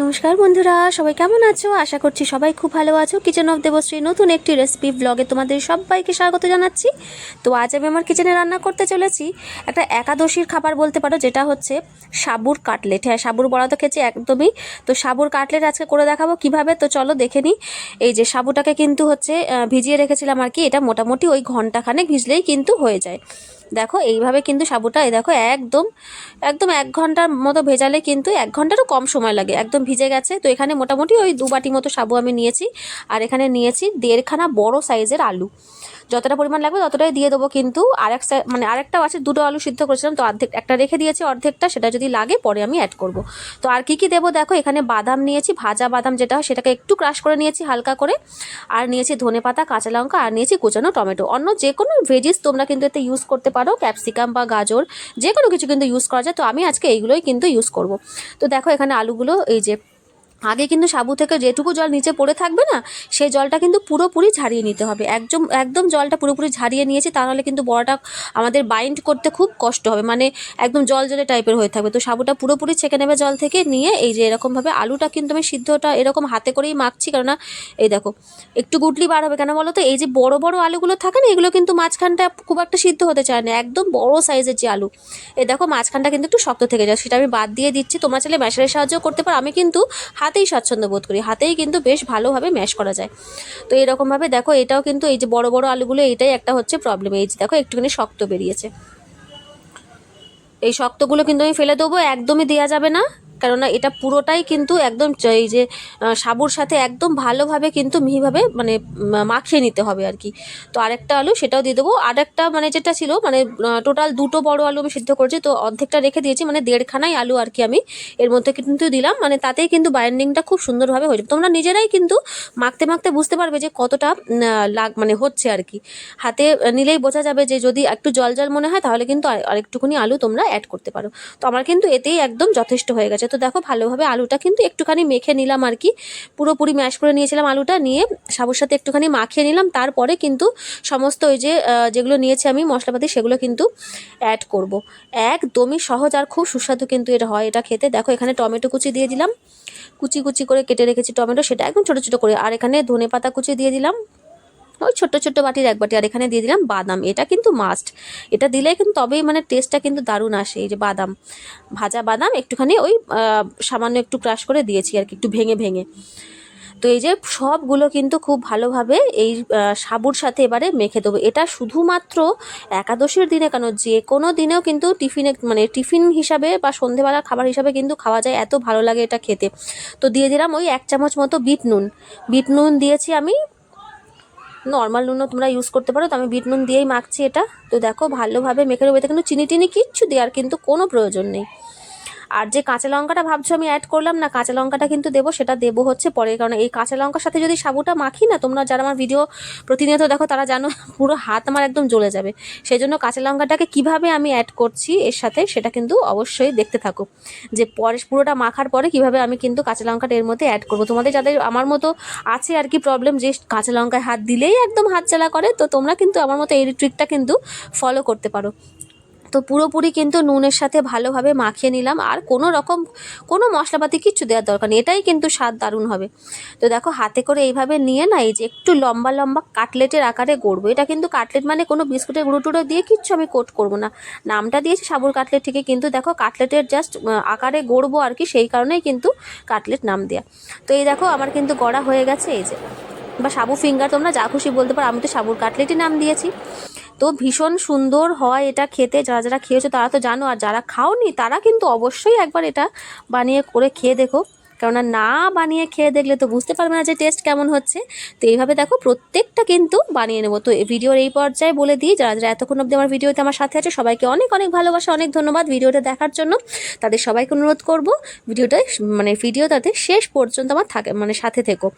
নমস্কার বন্ধুরা, সবাই কেমন আছো? আশা করছি সবাই খুব ভালো আছো। কিচেন অফ দেবশ্রী নতুন একটি রেসিপি ব্লগে তোমাদের সবাইকে স্বাগত জানাচ্ছি। তো আজ আমি আমার কিচেনে রান্না করতে চলেছি। একটা একাদশীর খাবার বলতে পারো, যেটা হচ্ছে সাবুর কাটলেট। হ্যাঁ সাবুর বড়া তো খেয়েছি একদমই। তো সাবুর কাটলেট আজকে করে দেখাবো কীভাবে। তো চলো দেখে নিই এই যে সাবুটাকে কিন্তু হচ্ছে ভিজিয়ে রেখেছিলাম আর কি। এটা মোটামুটি ওই ঘন্টাখানেক ভিজলেই কিন্তু হয়ে যায়। দেখো, এইভাবে কিন্তু সাবুটা, এই দেখো, একদম একদম এক ঘণ্টার মতো ভেজালে কিন্তু এক ঘন্টারও কম সময় লাগে, একদম ভিজে গেছে। তো এখানে মোটামুটি ওই দু বাটি মতো সাবু আমি নিয়েছি, আর এখানে নিয়েছি দেড়খানা বড় সাইজের আলু। যতটা পরিমাণ লাগবে ততটাই দিয়ে দেবো কিন্তু আরেক side- মানে আরেকটাও আছে, দুটো আলু সিদ্ধ করেছিলাম, তো অর্ধেক, একটা রেখে দিয়েছি অর্ধেকটা, সেটা যদি লাগে পরে আমি অ্যাড করব। তো আর কি কি দেবো দেখো, এখানে বাদাম নিয়েছি, ভাজা বাদাম যেটা হয় সেটাকে একটু ক্রাশ করে নিয়েছি হালকা করে, আর নিয়েছি ধনে পাতা কাঁচা লঙ্কা, আর নিয়েছি কুচানো টমেটো। অন্য যে কোনো ভেজিস তোমরা কিন্তু এতে ইউজ করতে পারো। ক্যাপসিকাম বা গাজর, যে কোনো কিছু কিন্তু ইউজ করা যায়। তো আমি আজকে এইগুলোই কিন্তু ইউজ করব। তো দেখো এখানে আলুগুলো, এই যে আগে কিন্তু সাবু থেকে যেটুকু জল নিচে পড়ে থাকবে না সেই জলটা কিন্তু পুরোপুরি ঝারিয়ে নিতে হবে। একদম একদম জলটা পুরোপুরি ঝারিয়ে নিয়েছি তাহলে কিন্তু বড়াটা আমাদের বাইন্ড করতে খুব কষ্ট হবে। মানে একদম জল জলে টাইপের হয়ে থাকবে। তো সাবুটা পুরোপুরি ছেঁকে নেবে জল থেকে নিয়ে এই যে এরকমভাবে আলুটা কিন্তু আমি সিদ্ধটা এরকম হাতে করেই মাখছি, কেননা এই দেখো, একটু গুটলি বার হবে। কেন বলো তো এই যে বড় বড় আলুগুলো থাকে না, এগুলো কিন্তু মাঝখানটা খুব একটা সিদ্ধ হতে চায় না। একদম বড় সাইজের যে আলু, এই দেখো মাঝখানটা কিন্তু একটু শক্ত থেকে যায়। সেটা আমি বাদ দিয়ে দিচ্ছি। তোমার চাইলে ম্যাশারের সাহায্য করতে পারো। আমি কিন্তু হাতেই স্বাচ্ছন্দ্য বোধ করি, হাতেই কিন্তু বেশ ভালোভাবে ম্যাশ করা যায়। তো এরকমভাবে দেখো, এটাও কিন্তু এই যে বড় বড় আলুগুলো, এটাই একটা হচ্ছে প্রবলেম এই যে দেখো, একটুখানি শক্ত বেরিয়েছে। এই শক্তগুলো কিন্তু আমি ফেলে দেবো, একদমই দেওয়া যাবে না। কেননা এটা পুরোটাই কিন্তু একদম এই যে সাবুর সাথে একদম ভালোভাবে কিন্তু মিহিভাবে মানে মাখিয়ে নিতে হবে আর কি। তো আরেকটা আলু সেটাও দিয়ে দেবো। আরেকটা মানে যেটা ছিল মানে টোটাল দুটো বড় আলু আমি সিদ্ধ করেছি। তো অর্ধেকটা রেখে দিয়েছি মানে দেড়খানাই আলু আর কি আমি। এর মধ্যে কিন্তু দিলাম। মানে তাতেই কিন্তু বাইন্ডিংটা খুব সুন্দরভাবে হয়ে যাবে। তোমরা নিজেরাই কিন্তু মাখতে মাখতে বুঝতে পারবে যে কতটা লাগ মানে হচ্ছে আর কি। হাতে নিলেই বোঝা যাবে যে যদি একটু জল জল মনে হয়, তাহলে কিন্তু আর- আরেকটুখানি আলু তোমরা অ্যাড করতে পারো। তো আমার কিন্তু এতেই একদম যথেষ্ট হয়ে গেছে। তো দেখো ভালোভাবে আলুটা কিন্তু একটুখানি মেখে নিলাম আর কি। পুরোপুরি ম্যাশ করে নিয়েছিলাম আলুটা, নিয়ে সাবুর সাথে একটুখানি মাখিয়ে নিলাম। তারপরে কিন্তু সমস্ত ওই যে যেগুলো নিয়েছি আমি মশলাপাতি, সেগুলো কিন্তু অ্যাড করব। একদমই সহজ আর খুব সুস্বাদু কিন্তু এটা হয় এটা খেতে। দেখো এখানে টমেটো কুচি দিয়ে দিলাম। কুচি কুচি করে কেটে রেখেছি টমেটো, সেটা একদম ছোটো ছোটো করে। আর এখানে ধনে পাতা কুচি দিয়ে দিলাম। ওই ছোট্ট ছোট্ট বাটির এক বাটি, আর এখানে দিয়ে দিলাম বাদাম। এটা কিন্তু মাস্ট এটা দিলে কিন্তু তবেই মানে টেস্টটা কিন্তু দারুণ আসে। এই যে বাদাম, ভাজা বাদাম একটুখানি ওই সামান্য একটু ক্রাশ করে দিয়েছি আর কি, একটু ভেঙে ভেঙে। তো এই যে সবগুলো কিন্তু খুব ভালোভাবে এই সাবুর সাথে এবারে মেখে দেবো। এটা শুধুমাত্র একাদশীর দিনে কেন? যে কোনো দিনেও কিন্তু টিফিনে মানে টিফিন হিসাবে বা সন্ধেবেলা খাবার হিসাবে কিন্তু খাওয়া যায়, এত ভালো লাগে এটা খেতে। তো দিয়ে দিলাম ওই এক চামচ মতো বিট নুন। বিট নুন দিয়েছি আমি নর্মাল নুনও তোমরা ইউজ করতে পারো, তো আমি বিট নুন দিয়েই মাখছি এটা। তো দেখো ভালোভাবে মেখে নেব, এতে কিন্তু চিনি টিনি কিচ্ছু দেওয়ার কিন্তু কোনো প্রয়োজন নেই। আর যে কাঁচা লঙ্কাটা ভাবছ আমি অ্যাড করলাম না, কাঁচা লঙ্কাটা কিন্তু দেবো, সেটা দেবো হচ্ছে পরে, কারণ এই কাঁচা লঙ্কার সাথে যদি সাবুটা মাখি না, তোমরা যারা আমার ভিডিও প্রতিনিয়ত দেখো, তারা জানো পুরো হাত আমার একদম জ্বলে যাবে। সেই জন্য কাঁচা লঙ্কাটাকে কীভাবে আমি অ্যাড করছি, এর সাথে সেটা কিন্তু অবশ্যই দেখতে থাকো। যে পরে পুরোটা মাখার পরে কীভাবে আমি কিন্তু কাঁচা লঙ্কাটা এর মধ্যে অ্যাড করব। তোমাদের যাদের আমার মতো আছে আর কি প্রবলেম যে কাঁচা লঙ্কায় হাত দিলেই একদম হাত জ্বালা করে, তো তোমরা কিন্তু আমার মতো এই ট্রিকটা কিন্তু ফলো করতে পারো। তো পুরোপুরি কিন্তু নুনের সাথে ভালোভাবে মাখিয়ে নিলাম। আর কোনো রকম কোনো মশলাপাতি কিচ্ছু দেওয়ার দরকার নেই। এটাই কিন্তু স্বাদ দারুণ হবে। তো দেখো, হাতে করে এইভাবে নিয়ে না, এই যে একটু লম্বা লম্বা কাটলেটের আকারে গড়বো। এটা কিন্তু কাটলেট মানে কোনো বিস্কুটের গুঁড়ো টুড়ো দিয়ে কিচ্ছু আমি কোট করব না। নামটা দিয়েছি সাবুর কাটলেট ঠিকই কিন্তু দেখো, কাটলেটের জাস্ট আকারে গড়বো আর কি, সেই কারণেই কিন্তু কাটলেট নাম দেয়া। তো এই দেখো, আমার কিন্তু গড়া হয়ে গেছে। এই যে, বা সাবু ফিঙ্গার তোমরা যা খুশি বলতে পারো, আমি তো সাবুর কাটলেটই নাম দিয়েছি। তো ভীষণ সুন্দর হয় এটা খেতে, যারা যারা খেয়েছো তারা তো জানো, আর যারা খাওনি তারা কিন্তু অবশ্যই একবার এটা বানিয়ে করে খেয়ে দেখো। কেননা না বানিয়ে খেয়ে দেখলে তো বুঝতে পারবে না যে টেস্ট কেমন হচ্ছে। তো এইভাবে দেখো প্রত্যেকটা কিন্তু বানিয়ে নেব। তো ভিডিওর এই পর্যায়ে বলে দিই, যারা যারা এতক্ষণ অবধি আমার ভিডিওতে আমার সাথে আছে, সবাইকে অনেক অনেক ভালোবাসা, অনেক ধন্যবাদ ভিডিওটা দেখার জন্য। তাদের সবাইকে অনুরোধ করব ভিডিওটা মানে ভিডিও তাদের শেষ পর্যন্ত আমার থাকে মানে সাথে থেকো।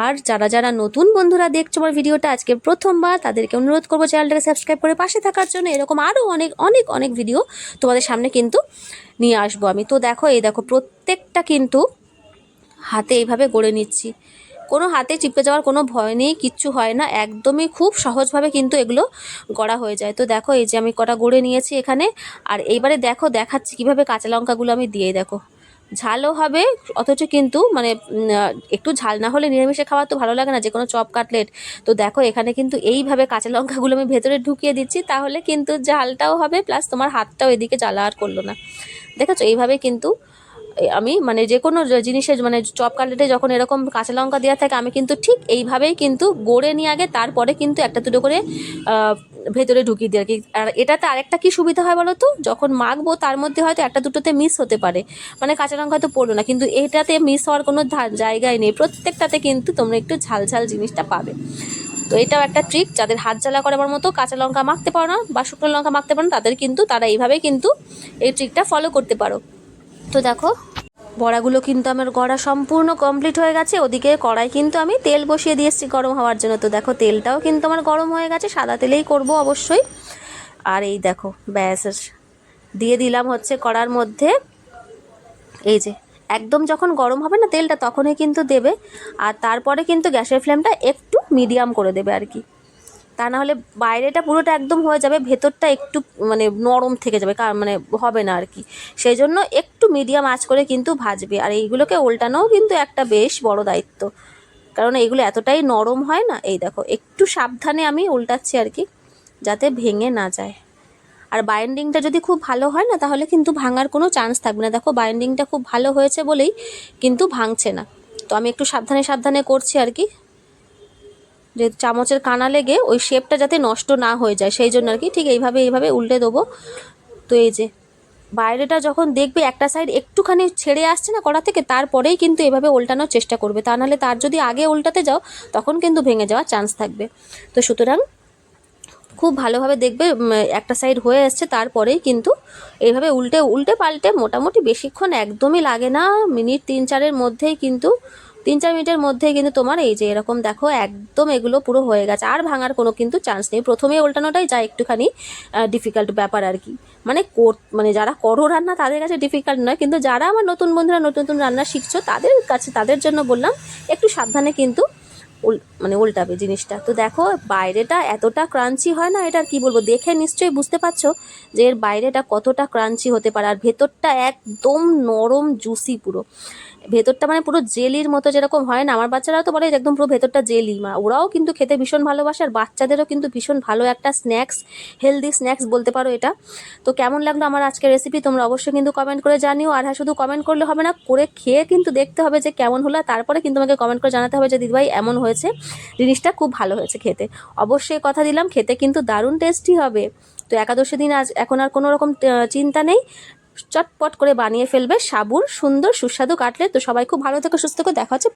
আর যারা যারা নতুন বন্ধুরা দেখছ আমার ভিডিওটা, আজকে প্রথমবার, তাদেরকে অনুরোধ করব চ্যানেলটাকে সাবস্ক্রাইব করে পাশে থাকার জন্য এরকম আরও অনেক অনেক অনেক ভিডিও তোমাদের সামনে কিন্তু নিয়ে আসব আমি। তো দেখো, এই দেখো প্রত্যেকটা কিন্তু হাতে এইভাবে গড়ে নিচ্ছি। কোনো হাতে চিপকে যাওয়ার কোনো ভয় নেই, কিচ্ছু হয় না। একদমই খুব সহজভাবে কিন্তু এগুলো গড়া হয়ে যায়। তো দেখো, এই যে আমি কটা গড়ে নিয়েছি এখানে। আর এইবারে দেখো, দেখাচ্ছি কীভাবে কাঁচা লঙ্কাগুলো আমি দিয়ে দেখো। ঝালও হবে, অথচ কিন্তু মানে একটু ঝাল না হলে নিরামিষে খাওয়া তো ভালো লাগে না, যে কোনো চপ, কাটলেট। তো দেখো, এখানে কিন্তু এইভাবে কাঁচা লঙ্কাগুলো আমি ভেতরে ঢুকিয়ে দিচ্ছি, তাহলে কিন্তু ঝালটাও হবে, প্লাস তোমার হাতটাও এদিকে জ্বালা আর করল না। দেখেছ? এইভাবে কিন্তু আমি মানে যে কোনো জ- জিনিসের মানে চপ কাটলেটে যখন এরকম কাঁচা লঙ্কা দেওয়া থাকে, আমি কিন্তু ঠিক এইভাবেই কিন্তু গড়ে নিয়ে আগে, তারপরে কিন্তু একটা দুটো করে ভেতরে ঢুকিয়ে দিই আর কি। আর এটাতে আরেকটা কি সুবিধা হয় বলো তো? যখন মাখবো, তার মধ্যে হয়তো একটা দুটোতে মিস হতে পারে। মানে কাঁচা লঙ্কা তো পড়ল না, কিন্তু এটাতে মিস হওয়ার কোনো জায়গায় নেই। প্রত্যেকটাতে কিন্তু তোমরা একটু ঝাল ঝাল জিনিসটা পাবে। তো এটাও একটা ট্রিক যাদের হাত জ্বালা করার মতো কাঁচা লঙ্কা মাখতে পারো না বা শুকনো লঙ্কা মাখতে পারো না, তাদের কিন্তু তারা এইভাবে কিন্তু এই ট্রিকটা ফলো করতে পারো। তো দেখো বড়াগুলো কিন্তু আমার গড়া সম্পূর্ণ কমপ্লিট হয়ে গেছে। ওদিকে কড়াই কিন্তু আমি তেল বসিয়ে দিয়ে এসেছি গরম হওয়ার জন্য। তো দেখো, তেলটাও কিন্তু আমার গরম হয়ে গেছে, সাদা তেলেই করব অবশ্যই। আর এই দেখো, ব্যাস, দিয়ে দিলাম হচ্ছে কড়ার মধ্যে। এই যে, একদম যখন গরম হবে না তেলটা, তখনই কিন্তু দেবে। আর তারপরে কিন্তু গ্যাসের ফ্লেমটা একটু মিডিয়াম করে দেবে আর কি। তা না হলে বাইরেটা পুরোটা একদম হয়ে যাবে, ভেতরটা একটু মানে নরম থেকে যাবে কার মানে হবে না আর কি। সেই জন্য একটু মিডিয়াম আঁচ করে কিন্তু ভাজবে। আর এইগুলোকে উল্টানোও কিন্তু একটা বেশ বড় দায়িত্ব। কারণ এইগুলো এতটাই নরম হয় না, এই দেখো, একটু সাবধানে আমি উল্টাচ্ছি আর কি, যাতে ভেঙে না যায়। আর বাইন্ডিংটা যদি খুব ভালো হয় না, তাহলে কিন্তু ভাঙার কোনো চান্স থাকবে না। দেখো বাইন্ডিংটা খুব ভালো হয়েছে বলেই কিন্তু ভাঙছে না। তো আমি একটু সাবধানে সাবধানে করছি আর কি। যে চামচের কানা লেগে ওই শেপটা যাতে নষ্ট না হয়ে যায়, সেই জন্য আর কি ঠিক এইভাবে এইভাবে উল্টে দেবো। তো এই যে, বাইরেটা যখন দেখবে একটা সাইড একটুখানি ছেড়ে আসছে না কড়া থেকে, তারপরেই কিন্তু এভাবে উল্টানোর চেষ্টা করবে। তা নাহলে তার যদি আগে উল্টাতে যাও, তখন কিন্তু ভেঙে যাওয়ার চান্স থাকবে। তো সুতরাং খুব ভালোভাবে দেখবে একটা সাইড হয়ে আসছে, তারপরেই কিন্তু এইভাবে উল্টে উল্টে পাল্টে মোটামুটি বেশিক্ষণ একদমই লাগে না। মিনিট তিন চারের মধ্যেই কিন্তু তিন চার মিনিটের মধ্যেই কিন্তু তোমার এই যে এরকম দেখো, একদম এগুলো পুরো হয়ে গেছে। আর ভাঙার কোনো কিন্তু চান্স নেই। প্রথমে উল্টানোটাই যা একটুখানি ডিফিকাল্ট ব্যাপার আর কি। মানে কর- মানে যারা করো রান্না, তাদের কাছে ডিফিকাল্ট নয়। কিন্তু যারা আমার নতুন বন্ধুরা নতুন নতুন রান্না শিখছো, তাদের কাছে, তাদের জন্য বললাম, একটু সাবধানে কিন্তু মানে উল্টাবে জিনিসটা। তো দেখো, বাইরেটা এতটা ক্রাঞ্চি হয় না, এটা আর কি বলব? দেখে নিশ্চয়ই বুঝতে পারছ যে এর বাইরেটা কতটা ক্রাঞ্চি হতে পারে। আর ভেতরটা একদম নরম জুসি পুরো। ভেতরটা মানে পুরো জেলির মতো যেরকম হয় না, আমার বাচ্চারাও তো বলে একদম পুরো ভেতরটা জেলি মা। ওরাও কিন্তু খেতে ভীষণ ভালোবাসে আর বাচ্চাদেরও কিন্তু ভীষণ ভালো একটা স্ন্যাক্স হেলদি স্ন্যাক্স বলতে পারো এটা। তো কেমন লাগল আমার আজকের রেসিপি তোমরা অবশ্যই কিন্তু কমেন্ট করে জানিও। আর হ্যাঁ শুধু কমেন্ট করলে হবে না, করে খেয়ে কিন্তু দেখতে হবে যে কেমন হলো তারপরে কিন্তু আমাকে কমেন্ট করে জানাতে হবে যে দিদিভাই এমন হয়েছে, জিনিসটা খুব ভালো হয়েছে খেতে। অবশ্যই কথা দিলাম, খেতে কিন্তু দারুণ টেস্টি হবে। তো একাদশী দিন আজ এখন আর কোনো রকম চিন্তা নেই। চটপট করে বানিয়ে ফেলবে সাবুর সুন্দর সুস্বাদু কাটলে তো সবাই খুব ভালো থেকে, সুস্থ করে দেখা হচ্ছে